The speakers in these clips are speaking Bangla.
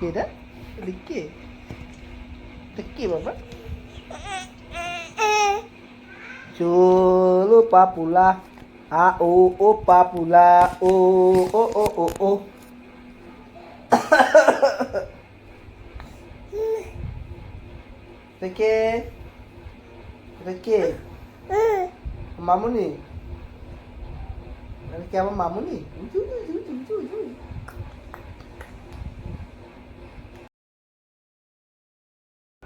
কে এটা এটা কে এটা কে বাবা চলো পাপুলা আ ও ও পাপুলা ও ও ও ও ও এটা কে এটা কে মামুনি এটা কি আমার মামুনি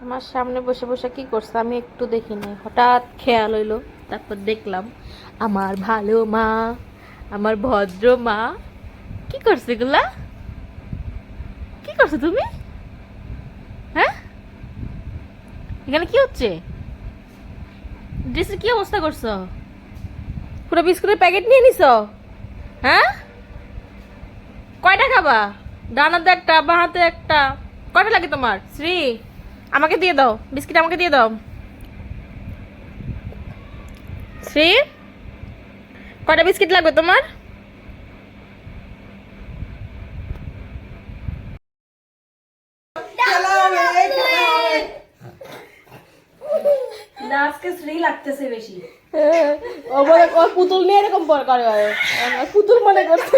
আমার সামনে বসে বসে কি করছে আমি একটু দেখি নাই হঠাৎ খেয়াল হইল, তারপর দেখলাম আমার ভালো মা, আমার ভদ্র মা। কি করছে এগুলা? কি করছ তুমি? হ্যাঁ? এখানে কি হচ্ছে? ড্রেসের কি অবস্থা করছ? পুরো বিস্কুটের প্যাকেট নিয়ে নিছো? হ্যাঁ? কয়টা খাবা? ডানাতে একটা, বাহাতে একটা। কয়টা লাগে তোমার? শ্রী? আমাকে দিয়ে দাও বিস্কিট আমাকে দিয়ে দাও। শ্রী কটা বিস্কিট লাগবে তোমার? আজকে শ্রী লাগতেছে বেশি। ও বলে ও পুতুল নিয়ে এরকম করে। পুতুল মনে করছে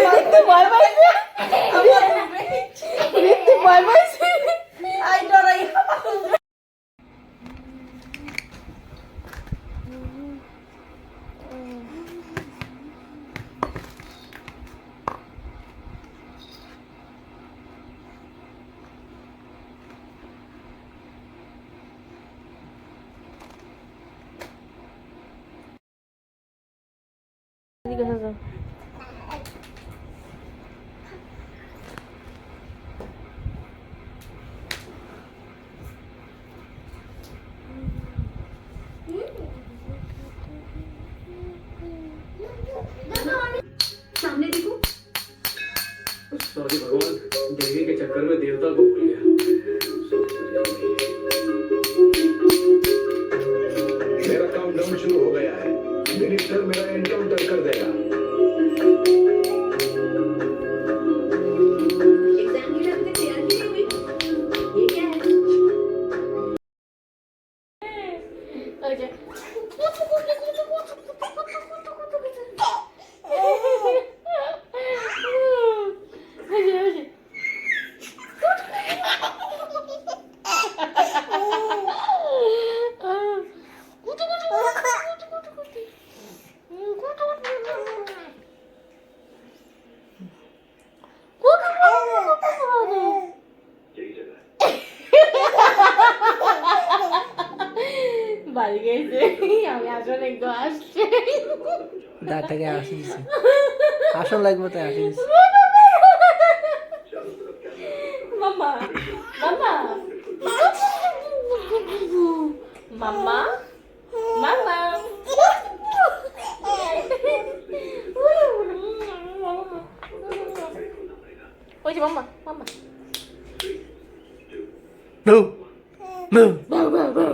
सॉरी भगवान देवी के चक्कर में देवता को भूल गया। বাড়ি গেছে আমি আসলে একটু আসছে। দাঁতটাকে আসি দিছে। আসন লাগবে তাই আসি দিছে। মামা মামা। মামা মামা। ওই যে মামা মামা। বাউ বাউ বাউ।